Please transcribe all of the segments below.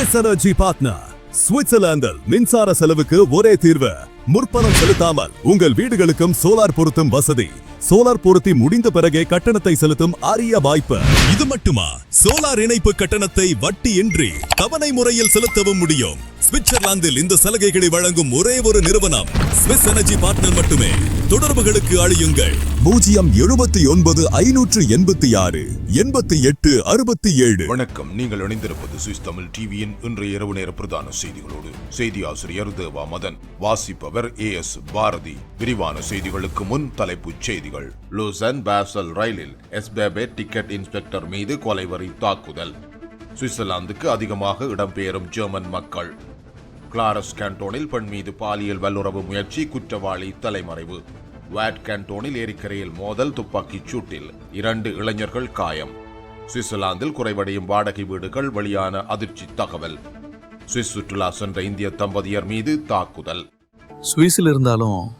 Swiss energy partner சுவிட்சர்லாந்தில் மின்சார செலவுக்கு ஒரே தீர்வு. முற்பணம் செலுத்தாமல் உங்கள் வீடுகளுக்கும் சோலார் பொருத்தும் வசதி. சோலார் பொருத்தி முடிந்த பிறகே கட்டணத்தை செலுத்தும் அரிய வாய்ப்பு. இது மட்டுமா? சோலார் இணைப்பு கட்டணத்தை வட்டியின்றி தவணை முறையில் செலுத்தவும் முடியும். சுவிட்சர்லாந்தில் இந்த சலுகைகளை வழங்கும் ஒரே ஒரு நிறுவனம் ஸ்விஸ் எனர்ஜி பார்ட்னர் மட்டுமே. தொடர்புகளுக்கு அழியுங்கள். பூஜ்ஜியம் எழுபத்தி ஒன்பது ஐநூற்று எண்பத்தி ஆறு எண்பத்தி எட்டு அறுபத்தி ஏழு. வணக்கம். நீங்கள் இணைந்திருப்பது சுவிஸ் தமிழ் டிவியின் இன்றைய இரவு நேர பிரதான செய்திகளோடு. செய்தி ஆசிரியர் தேவா மதன் வாசிப்பவர் ஏ எஸ் பாரதி. விரிவான செய்திகளுக்கு முன் தலைப்புச் செய்திகள். லூசன் பாசல் ரயிலில் எஸ்பேபே டிக்கெட் இன்ஸ்பெக்டர் மீது கொலைவரி தாக்குதல். சுவிட்சர்லாந்துக்கு அதிகமாக இடம்பெயரும் ஜெர்மன் மக்கள். கிளாரஸ் கேண்டோனில் பெண் மீது பாலியல் வல்லுறவு முயற்சி குற்றவாளி தலைமறைவு. வாட் கேண்டோனில் ஏரிக்கரையில் மோதல் துப்பாக்கிச் சூட்டில் இரண்டு இளைஞர்கள் காயம். சுவிட்சர்லாந்தில் குறைவடையும் வாடகை வீடுகள் வெளியான அதிர்ச்சி தகவல். சுவிஸ் சுற்றுலா சென்ற இந்திய தம்பதியர் மீது தாக்குதல். சுவிஸில் இருந்தாலும்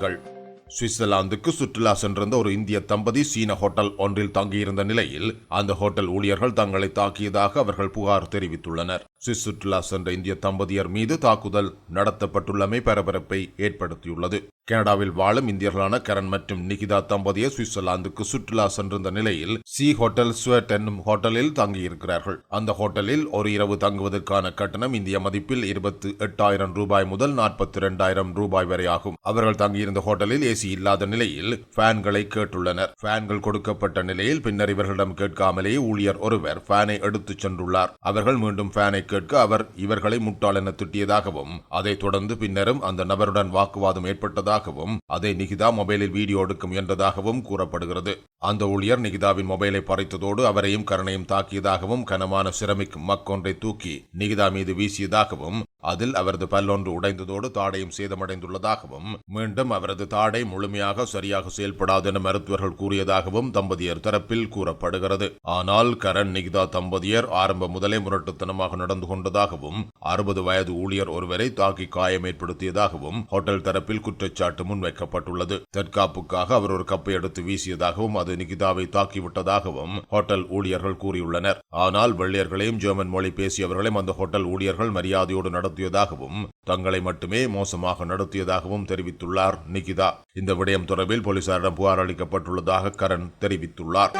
சுவிட்சர்லாந்துக்கு சுற்றுலா சென்றிருந்த ஒரு இந்திய தம்பதி சீன ஹோட்டல் ஒன்றில் தங்கியிருந்த நிலையில் அந்த ஹோட்டல் ஊழியர்கள் தங்களை தாக்கியதாக அவர்கள் புகார் தெரிவித்துள்ளனர். சுவிஸ் சுற்றுலா சென்ற இந்திய தம்பதியர் மீது தாக்குதல் நடத்தப்பட்டுள்ளமை பரபரப்பை ஏற்படுத்தியுள்ளது. கனடாவில் வாழும் இந்தியர்களான கரண் மற்றும் நிகிதா தம்பதியை சுவிட்சர்லாந்துக்கு சுற்றுலா சென்றிருந்த நிலையில் சி ஹோட்டல் ஸ்வெட் என்னும் ஹோட்டலில் தங்கியிருக்கிறார்கள். அந்த ஹோட்டலில் ஒரு இரவு தங்குவதற்கான கட்டணம் இந்திய மதிப்பில் இருபத்து எட்டாயிரம் ரூபாய் முதல் நாற்பத்தி இரண்டாயிரம் ரூபாய் வரை ஆகும். அவர்கள் தங்கியிருந்த ஹோட்டலில் ஏசி இல்லாத நிலையில் ஃபேன்களை கேட்டுள்ளனர். ஃபேன்கள் கொடுக்கப்பட்ட நிலையில் பின்னர் இவர்களிடம் கேட்காமலேயே ஊழியர் ஒருவர் ஃபேனை எடுத்துச் சென்றுள்ளார். அவர்கள் மீண்டும் ஃபேனை கேட்க அவர் இவர்களை முட்டாள் என திட்டியதாகவும் அதைத் தொடர்ந்து பின்னரும் அந்த நபருடன் வாக்குவாதம் கொடுத்ததாகவும் அதை நிகிதா மொபைலில் வீடியோ எடுக்க முயன்றதாகவும் கூறப்படுகிறது. அந்த ஊழியர் நிகிதாவின் மொபைலை பறித்ததோடு அவரையும் கருணையும் தாக்கியதாகவும் கனமான சிரமிக்கும் மக்கொன்றை தூக்கி நிகிதா மீது வீசியதாகவும் அதில் அவரது பல்லொன்று உடைந்ததோடு தாடையும் சேதமடைந்துள்ளதாகவும் மீண்டும் அவரது தாடை முழுமையாக சரியாக செயல்படாது என மருத்துவர்கள் கூறியதாகவும் தம்பதியர் தரப்பில் கூறப்படுகிறது. ஆனால் கரண் நிகிதா தம்பதியர் ஆரம்ப முதலே முரட்டுத்தனமாக நடந்து கொண்டதாகவும் அறுபது வயது ஊழியர் ஒருவரை தாக்கி காயம் ஏற்படுத்தியதாகவும் ஹோட்டல் தரப்பில் குற்றச்சாட்டு முன்வைக்கப்பட்டுள்ளது. தற்காப்புக்காக அவர் ஒரு கப்பை எடுத்து வீசியதாகவும் அது நிகிதாவை தாக்கிவிட்டதாகவும் ஹோட்டல் ஊழியர்கள் கூறியுள்ளனர். ஆனால் வெள்ளையர்களையும் ஜெர்மன் மொழி பேசியவர்களையும் அந்த ஹோட்டல் ஊழியர்கள் மரியாதையோடு நடந்து நடத்தியதாகவும் தங்களை மட்டுமே மோசமாக நடத்தியதாகவும் தெரிவித்துள்ளார் நிகிதா. இந்த விடயம் தொடர்பில் போலீசாரிடம் புகார் அளிக்கப்பட்டுள்ளதாக கரண் தெரிவித்துள்ளார்.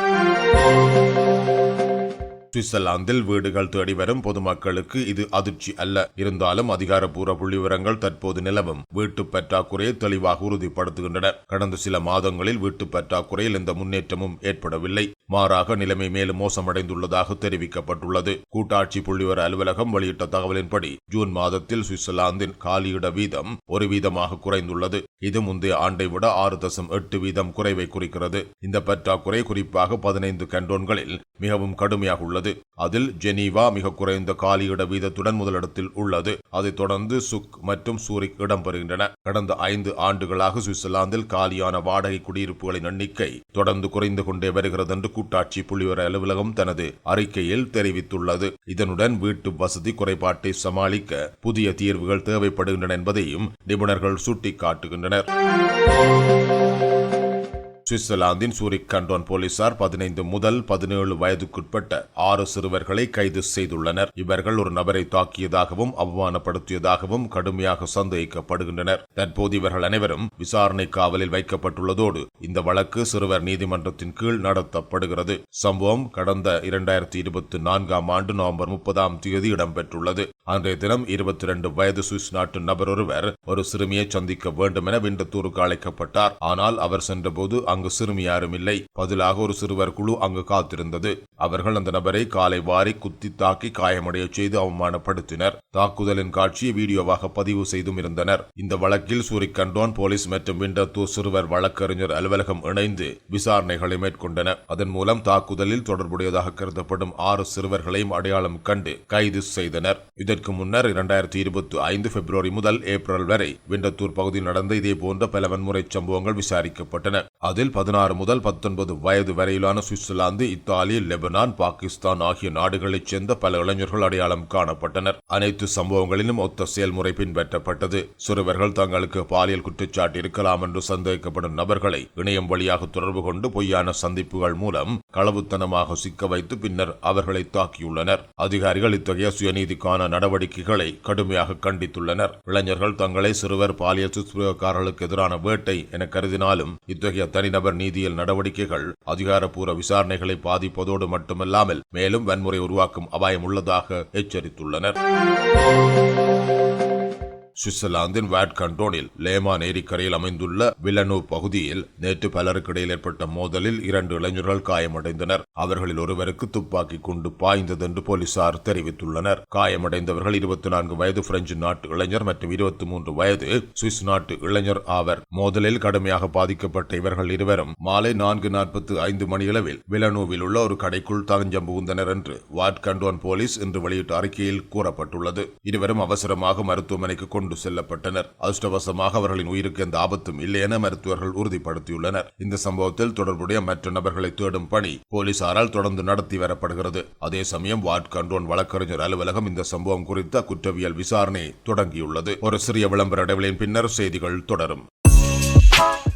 சுவிட்சர்லாந்தில் வீடுகள் தேடி வரும் பொதுமக்களுக்கு இது அதிர்ச்சி அல்ல. இருந்தாலும் அதிகாரப்பூர்வ புள்ளிவிவரங்கள் தற்போது நிலவும். வீட்டு பற்றாக்குறையை தெளிவாக உறுதிப்படுத்துகின்றன. கடந்த சில மாதங்களில் வீட்டு பற்றாக்குறையில் எந்த முன்னேற்றமும் ஏற்படவில்லை. மாறாக நிலைமை மேலும் மோசமடைந்துள்ளதாக தெரிவிக்கப்பட்டுள்ளது. கூட்டாட்சி புள்ளிவர அலுவலகம் வெளியிட்ட தகவலின்படி ஜூன் மாதத்தில் சுவிட்சர்லாந்தின் காலியிட வீதம் ஒரு வீதமாக குறைந்துள்ளது. இது முந்தைய ஆண்டை விட ஆறு தசம் எட்டு வீதம் குறைவை குறிக்கிறது. இந்த பற்றாக்குறை குறிப்பாக பதினைந்து கண்டோன்களில் மிகவும் கடுமையாக உள்ளது. அதில் ஜெனீவா மிக குறைந்த காலியிட வீதத்துடன் முதலிடத்தில் உள்ளது. அதைத் தொடர்ந்து சுக் மற்றும் சூரிக் இடம்பெறுகின்றன. கடந்த ஐந்து ஆண்டுகளாக சுவிட்சர்லாந்தில் காலியான வாடகை குடியிருப்புகளின் எண்ணிக்கை தொடர்ந்து குறைந்து கொண்டே வருகிறது என்று கூட்டாட்சி புள்ளிவர அலுவலகம் தனது அறிக்கையில் தெரிவித்துள்ளது. இதனுடன் வீட்டு வசதி குறைபாட்டை சமாளிக்க புதிய தீர்வுகள் தேவைப்படுகின்றன என்பதையும் நிபுணர்கள் சுட்டிக்காட்டுகின்றனர். சுவிட்சர்லாந்தின் சூரிக் கண்டோன் போலீசார் பதினைந்து முதல் பதினேழு வயதுக்குட்பட்ட ஆறு சிறுவர்களை கைது செய்துள்ளனர். இவர்கள் ஒரு நபரை தாக்கியதாகவும் அவமானப்படுத்தியதாகவும் கடுமையாக சந்தேகிக்கப்படுகின்றனர் தற்போது இவர்கள் அனைவரும் விசாரணை காவலில் வைக்கப்பட்டுள்ளதோடு இந்த வழக்கு சிறுவர் நீதிமன்றத்தின் கீழ் நடத்தப்படுகிறது. சம்பவம் கடந்த இரண்டாயிரத்தி இருபத்தி நான்காம் ஆண்டு நவம்பர் முப்பதாம் தேதி இடம்பெற்றுள்ளது. அன்றைய தினம் இருபத்தி இரண்டு வயது சுவிஸ் நாட்டு நபர் ஒருவர் ஒரு சிறுமியை சந்திக்க வேண்டும் என விண்டத்தூருக்கு அழைக்கப்பட்டார். ஆனால் அவர் சென்றபோது அங்கு சிறுமி யாரும் இல்லை. பதிலாக ஒரு சிறுவர் குழு அங்கு காத்திருந்தது. அவர்கள் அந்த நபரை காலை வாரி குத்தி தாக்கி காயமடைய செய்து அவமானப்படுத்தினர். தாக்குதலின் காட்சியை வீடியோவாக பதிவு செய்தும் இருந்தனர். இந்த வழக்கில் சூரிக் கண்டோன் போலீஸ் மற்றும் விண்டத்தூர் சிறுவர் வழக்கறிஞர் அலுவலகம் இணைந்து விசாரணைகளை மேற்கொண்டன அதன் மூலம் தாக்குதலில் தொடர்புடையதாக கருதப்படும் ஆறு சிறுவர்களையும் அடையாளம் கண்டு கைது செய்தனர். இதற்கு முன்னர் இரண்டாயிரத்தி இருபத்தி ஐந்து பிப்ரவரி முதல் ஏப்ரல் வரை விண்டத்தூர் பகுதியில் நடந்த இதே போன்ற பல வன்முறை சம்பவங்கள் விசாரிக்கப்பட்டன. அது அதில் பதினாறு முதல் பத்தொன்பது வயது வரையிலான சுவிட்சர்லாந்து இத்தாலி லெபனான் பாகிஸ்தான் ஆகிய நாடுகளைச் சேர்ந்த பல இளைஞர்கள் அடையாளம் காணப்பட்டனர். அனைத்து சம்பவங்களிலும் ஒத்த செயல்முறை பின்பற்றப்பட்டது. சிறுவர்கள் தங்களுக்கு பாலியல் குற்றச்சாட்டு இருக்கலாம் என்று சந்தேகிக்கப்படும் நபர்களை இணையம் வழியாக தொடர்பு கொண்டு பொய்யான சந்திப்புகள் மூலம் களவுத்தனமாக சிக்க வைத்து பின்னர் அவர்களை தாக்கியுள்ளனர். அதிகாரிகள் இத்தகைய சுயநீதிக்கான நடவடிக்கைகளை கடுமையாக கண்டித்துள்ளனர். இளைஞர்கள் தங்களை சிறுவர் பாலியல் துஷ்பிரயோகக்காரர்களுக்கு எதிரான வேட்டை என கருதினாலும் இத்தகைய தனி தனிநபர் நீதியியல் நடவடிக்கைகள் அதிகாரப்பூர்வ விசாரணைகளை பாதிப்பதோடு மட்டுமல்லாமல் மேலும் வன்முறை உருவாக்கும் அபாயம் உள்ளதாக எச்சரித்துள்ளனர். சுவிட்சர்லாந்தின் வேட் கண்டோனில் லேமான் ஏரிக்கரையில் அமைந்துள்ள வில்லனோ பகுதியில் நேற்று பலருக்கிடையில் ஏற்பட்ட மோதலில் இரண்டு இளைஞர்கள் காயமடைந்தனர். அவர்களில் ஒருவருக்கு துப்பாக்கி கொண்டு பாய்ந்தது என்று போலீசார் தெரிவித்துள்ளனர். காயமடைந்தவர்கள் இருபத்தி நான்கு வயது பிரெஞ்சு நாட்டு இளைஞர் மற்றும் இருபத்தி மூன்று வயது சுவிஸ் நாட்டு இளைஞர் ஆவர். மோதலில் கடுமையாக பாதிக்கப்பட்ட இவர்கள் இருவரும் மாலை நான்கு நாற்பத்தி ஐந்து மணியளவில் விலனோவில் உள்ள ஒரு கடைக்குள் தஞ்சம் புகுந்தனர் என்று வாட் கண்டோன் போலீஸ் இன்று வெளியிட்ட அறிக்கையில் கூறப்பட்டுள்ளது. இருவரும் அவசரமாக மருத்துவமனைக்கு கொண்டு செல்லப்பட்டனர். அதிர்ஷ்டவசமாக அவர்களின் உயிருக்கு எந்த ஆபத்தும் இல்லை என மருத்துவர்கள் உறுதிப்படுத்தியுள்ளனர். இந்த சம்பவத்தில் தொடர்புடைய மற்ற நபர்களை தேடும் பணி போலீசாரால் தொடர்ந்து நடத்தி வரப்படுகிறது. அதே சமயம் வார்ட் கண்டோன் வழக்கறிஞர் அலுவலகம் இந்த சம்பவம் குறித்த குற்றவியல் விசாரணை தொடங்கியுள்ளது. ஒரு சிறிய விளம்பர இடைவெளியின் பின்னர் செய்திகள் தொடரும்.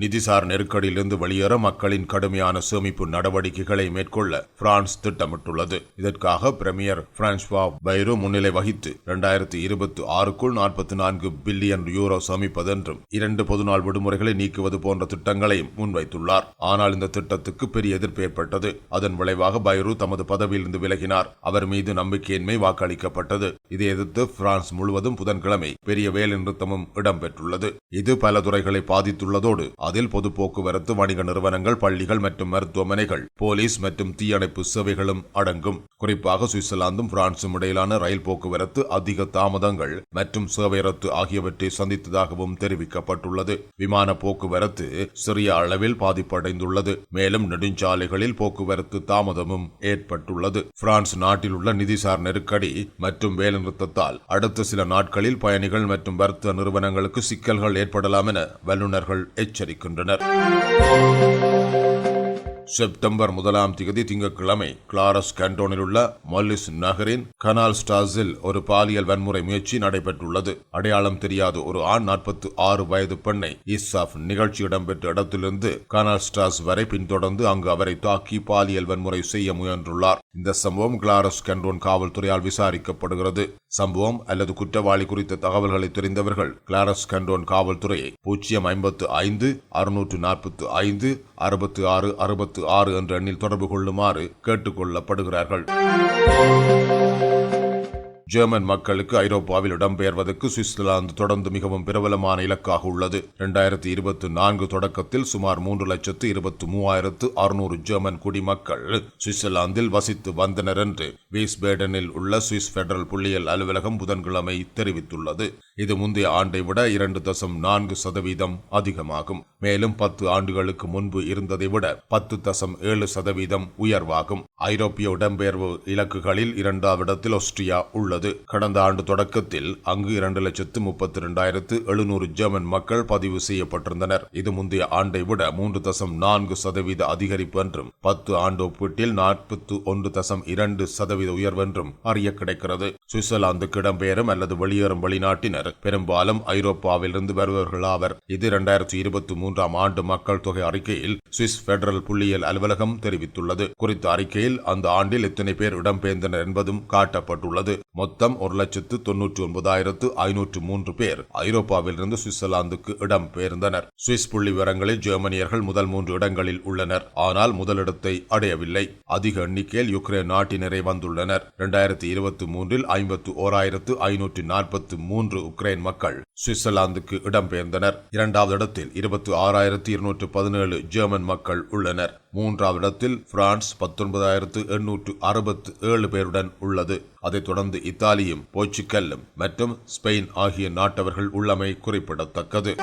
நிதிசார் நெருக்கடியிலிருந்து வெளியேற மக்களின் கடுமையான சேமிப்பு நடவடிக்கைகளை மேற்கொள்ள பிரான்ஸ் திட்டமிட்டுள்ளது. இதற்காக பிரமியர் பிரான்ஸ்வா பைரோ முன்னிலை வகித்து இரண்டாயிரத்தி இருபத்தி ஆறுக்குள் நாற்பத்தி நான்கு பில்லியன் யூரோ சேமிப்பதென்றும் இரண்டு பொதுநாள் விடுமுறைகளை நீக்குவது போன்ற திட்டங்களையும் முன்வைத்துள்ளார். ஆனால் இந்த திட்டத்துக்கு பெரிய எதிர்ப்பு ஏற்பட்டது. அதன் விளைவாக பைரு தமது பதவியிலிருந்து விலகினார். அவர் மீது நம்பிக்கையின்மை வாக்களிக்கப்பட்டது. இதை எதிர்த்து பிரான்ஸ் முழுவதும் புதன்கிழமை பெரிய வேலை நிறுத்தமும் இடம்பெற்றுள்ளது. இது பல துறைகளை பாதித்துள்ளதோடு அதில் பொது போக்குவரத்து வணிக நிறுவனங்கள் பள்ளிகள் மற்றும் மருத்துவமனைகள் போலீஸ் மற்றும் தீயணைப்பு சேவைகளும் அடங்கும். குறிப்பாக சுவிட்சர்லாந்தும் பிரான்சும் இடையிலான ரயில் போக்குவரத்து அதிக தாமதங்கள் மற்றும் சேவை ரத்து ஆகியவற்றை சந்தித்ததாகவும் தெரிவிக்கப்பட்டுள்ளது. விமான போக்குவரத்து சிறிய அளவில் பாதிப்படைந்துள்ளது. மேலும் நெடுஞ்சாலைகளில் போக்குவரத்து தாமதமும் ஏற்பட்டுள்ளது. பிரான்ஸ் நாட்டில் உள்ள நிதிசார் நெருக்கடி மற்றும் வேலைநிறுத்தத்தால் அடுத்த சில நாட்களில் பயணிகள் மற்றும் வர்த்தக நிறுவனங்களுக்கு சிக்கல்கள் ஏற்படலாம் என வல்லுநர்கள் எச்சரிக்கின்றனர் செப்டம்பர் முதலாம் திகதி திங்கட்கிழமை கிளாரஸ் கண்டோனில் உள்ள மல்லிஸ் நகரின் கனால் ஸ்டாஸில் ஒரு பாலியல் வன்முறை முயற்சி நடைபெற்றுள்ளது. அடையாளம் தெரியாத ஒரு ஆண் நாற்பத்தி ஆறு வயது பெண்ணை இஸ்ஸாப் நிகழ்ச்சி இடம்பெற்ற இடத்திலிருந்து கனால் ஸ்டாஸ் வரை பின்தொடர்ந்து அங்கு அவரை தாக்கி பாலியல் வன்முறை செய்ய முயன்றுள்ளார். இந்த சம்பவம் கிளாரஸ் கண்டோன் காவல்துறையால் விசாரிக்கப்படுகிறது. சம்பவம் அல்லது குற்றவாளி குறித்த தகவல்களை தெரிந்தவர்கள் கிளாரஸ் கண்டோன் காவல்துறையை பூஜ்ஜியம் ஐம்பத்து ஐந்து அறுநூற்று நாற்பத்து ஐந்து அறுபத்து ஆறு அறுபத்து ஆறு என்ற எண்ணில் தொடர்பு கொள்ளுமாறு கேட்டுக்கொள்ளப்படுகிறார்கள். ஜெர்மன் மக்களுக்கு ஐரோப்பாவில் இடம்பெயர்வதற்கு சுவிட்சர்லாந்து தொடர்ந்து மிகவும் பிரபலமான இலக்காக உள்ளது. இரண்டாயிரத்தி இருபத்தி நான்கு தொடக்கத்தில் சுமார் மூன்று லட்சத்து இருபத்தி மூவாயிரத்து அறுநூறு ஜெர்மன் குடிமக்கள் சுவிட்சர்லாந்தில் வசித்து வந்தனர் என்று வீஸ்பேடனில் உள்ள சுவிஸ் பெடரல் புள்ளியியல் அலுவலகம் புதன்கிழமை தெரிவித்துள்ளது. இது முந்தைய ஆண்டை விட இரண்டு தசம் நான்கு சதவீதம் அதிகமாகும். மேலும் பத்து ஆண்டுகளுக்கு முன்பு இருந்ததை விட பத்து தசம் ஏழு சதவீதம் உயர்வாகும். ஐரோப்பிய இடம்பெயர்வு இலக்குகளில் இரண்டாவது இடத்தில் ஆஸ்திரியா உள்ளது. கடந்த ஆண்டு தொடக்கத்தில் அங்கு இரண்டு லட்சத்து முப்பத்தி இரண்டாயிரத்து எழுநூறு ஜெர்மன் மக்கள் பதிவு செய்யப்பட்டிருந்தனர். இது முந்தைய ஆண்டை விட மூன்று தசம் நான்கு சதவீத அதிகரிப்பு என்றும் பத்து ஆண்டு ஒப்பீட்டில் நாற்பத்து ஒன்று தசம் இரண்டு சதவீத உயர்வென்றும் அறிய கிடைக்கிறது. சுவிட்சர்லாந்துக்கு இடம்பெயரும் அல்லது வெளியேறும் வெளிநாட்டினர் பெரும்பாலும் ஐரோப்பாவிலிருந்து வருபவர்கள் ஆவர். இது இரண்டாயிரத்தி இருபத்தி மூன்றாம் ஆண்டு மக்கள் தொகை அறிக்கையில் சுவிஸ் பெடரல் புள்ளியியல் அலுவலகம் தெரிவித்துள்ளது. குறித்த அறிக்கையில் அந்த ஆண்டில் எத்தனை பேர் இடம்பெயர்ந்தனர் என்பதும் காட்டப்பட்டுள்ளது. மொத்தம் ஒரு லட்சத்து தொன்னூற்றி ஒன்பதாயிரத்து ஐநூற்று மூன்று பேர். ஐரோப்பாவிலிருந்து சுவிட்சர்லாந்துக்கு இடம்பெயர்ந்தனர் சுவிஸ் புள்ளி விவரங்களில் ஜெர்மனியர்கள் முதல் மூன்று இடங்களில் உள்ளனர். ஆனால் முதலிடத்தை அடையவில்லை. அதிக எண்ணிக்கையில் யுக்ரைன் நாட்டினரை வந்துள்ளனர். இரண்டாயிரத்தி இருபத்தி மூன்றில் ஐம்பத்து ஓராயிரத்து ஐநூற்று நாற்பத்தி மூன்று உக்ரைன் மக்கள் சுவிட்சர்லாந்துக்கு இடம்பெயர்ந்தனர் இரண்டாவது இடத்தில் இருபத்தி ஆறாயிரத்து இருநூற்று பதினேழு ஜெர்மன் மக்கள் உள்ளனர். மூன்றாவது இடத்தில் பிரான்ஸ் பத்தொன்பதாயிரத்து எண்ணூற்று அறுபத்து ஏழு பேருடன் உள்ளது. அதைத் தொடர்ந்து இத்தாலியும் போர்ச்சுகல்லும் மற்றும் ஸ்பெயின் ஆகிய நாட்டவர்கள் உள்ளமை குறிப்பிடத்தக்கது.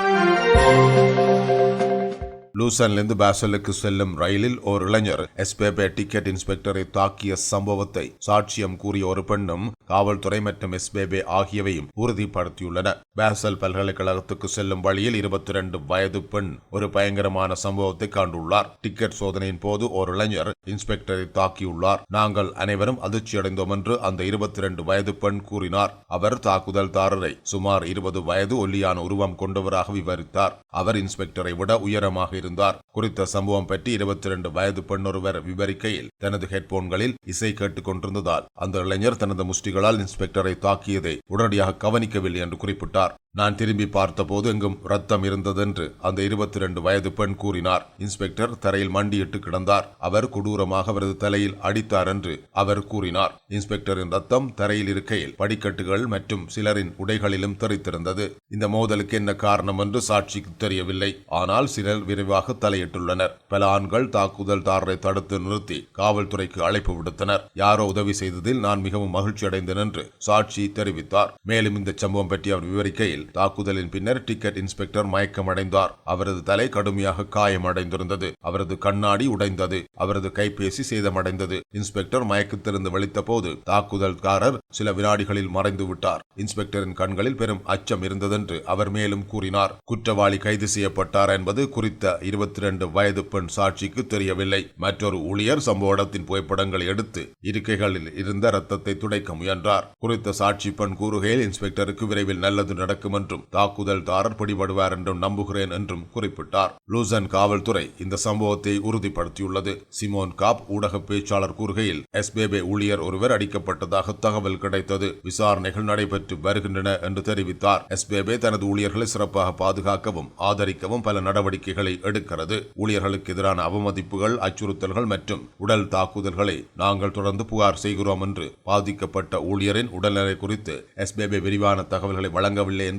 லூசன்லேருந்து பாசலுக்கு செல்லும் ரயிலில் ஓர் இளைஞர் எஸ்பேபே டிக்கெட் இன்ஸ்பெக்டரை தாக்கிய சம்பவத்தை சாட்சியம் கூறிய ஒரு பெண்ணும் காவல்துறை மற்றும் எஸ்பேபே ஆகியவையும் உறுதிப்படுத்தியுள்ளன. பாசல் பல்கலைக்கழகத்துக்கு செல்லும் வழியில் இருபத்தி ரெண்டு வயது பெண் ஒரு பயங்கரமான சம்பவத்தை கண்டுள்ளார். டிக்கெட் சோதனையின் போது ஒரு இளைஞர் இன்ஸ்பெக்டரை தாக்கியுள்ளார். நாங்கள் அனைவரும் அதிர்ச்சியடைந்தோம் என்று அந்த இருபத்தி ரெண்டு வயது பெண் கூறினார். அவர் தாக்குதல்தாரரை சுமார் இருபது வயது ஒல்லியான உருவம் கொண்டவராக விவரித்தார். அவர் இன்ஸ்பெக்டரை விட உயரமாக கொண்டிருந்தார். குறித்த சம்பவம் பற்றி இருபத்தி இரண்டு வயது பெண்ணொருவர் விவரிக்கையில் தனது ஹெட்போன்களில் இசை கேட்டுக் கொண்டிருந்ததால் அந்த இளைஞர் தனது முஷ்டிகளால் இன்ஸ்பெக்டரை தாக்கியதை உடனடியாக கவனிக்கவில்லை என்று குறிப்பிட்டார். நான் திரும்பி பார்த்தபோது எங்கும் ரத்தம் இருந்ததென்று அந்த இருபத்தி ரெண்டு வயது பெண் கூறினார். இன்ஸ்பெக்டர் தரையில் மண்டியிட்டு கிடந்தார். அவர் கொடூரமாக அவரது தலையில் அடித்தார் என்று அவர் கூறினார். இன்ஸ்பெக்டரின் ரத்தம் தரையில் இருக்கையில் படிக்கட்டுகள் மற்றும் சிலரின் உடைகளிலும் தெரித்திருந்தது. இந்த மோதலுக்கு என்ன காரணம் என்று சாட்சிக்கு தெரியவில்லை. ஆனால் சிலர் விரைவாக தலையிட்டுள்ளனர். பல ஆண்கள் தாக்குதல்தாரரை தடுத்து நிறுத்தி காவல்துறைக்கு அழைப்பு விடுத்தனர். யாரோ உதவி செய்ததில் நான் மிகவும் மகிழ்ச்சி அடைந்தேன் என்று சாட்சி தெரிவித்தார். மேலும் இந்த சம்பவம் பற்றி அவர் விவரிக்கையில் தாக்குதலின் பின்னர் டிக்கெட் இன்ஸ்பெக்டர் மயக்கமடைந்தார். அவரது தலை கடுமையாக காயமடைந்திருந்தது. அவரது கண்ணாடி உடைந்தது. அவரது கைபேசி சேதமடைந்தது. இன்ஸ்பெக்டர் மயக்கத்திலிருந்து வெளித்த போது தாக்குதல்காரர் சில வினாடிகளில் மறைந்து விட்டார் இன்ஸ்பெக்டரின் கண்களில் பெரும் அச்சம் இருந்ததென்று அவர் மேலும் கூறினார். குற்றவாளி கைது செய்யப்பட்டார் என்பது குறித்த இருபத்தி இரண்டு வயது பெண் சாட்சிக்கு தெரியவில்லை. மற்றொரு ஊழியர் சம்பவ இடத்தின் புகைப்படங்களை எடுத்து இருக்கைகளில் இருந்த ரத்தத்தை துடைக்க முயன்றார். குறித்த சாட்சி பெண் கூறுகையில் இன்ஸ்பெக்டருக்கு விரைவில் நல்லது நடக்கும் என்றும் தாக்குதல்தாரர் பிடிபடுவார் என்றும் நம்புகிறேன் என்றும் குறிப்பிட்டார். லூசன் காவல்துறை இந்த சம்பவத்தை உறுதிப்படுத்தியுள்ளது. சிமோன் காப் ஊடக பேச்சாளர் கூறுகையில் எஸ்பேபே ஊழியர் ஒருவர் அடிக்கப்பட்டதாக தகவல் கிடைத்தது. விசாரணைகள் நடைபெற்று வருகின்றன என்று தெரிவித்தார். எஸ்பேபே தனது ஊழியர்களை சிறப்பாக பாதுகாக்கவும் ஆதரிக்கவும் பல நடவடிக்கைகளை எடுக்கிறது. ஊழியர்களுக்கு எதிரான அவமதிப்புகள் அச்சுறுத்தல்கள் மற்றும் உடல் தாக்குதல்களை நாங்கள் தொடர்ந்து புகார் செய்கிறோம் என்று பாதிக்கப்பட்ட ஊழியரின் உடல்நிலை குறித்து எஸ்பேபே விரிவான தகவல்களை வழங்கவில்லை என்று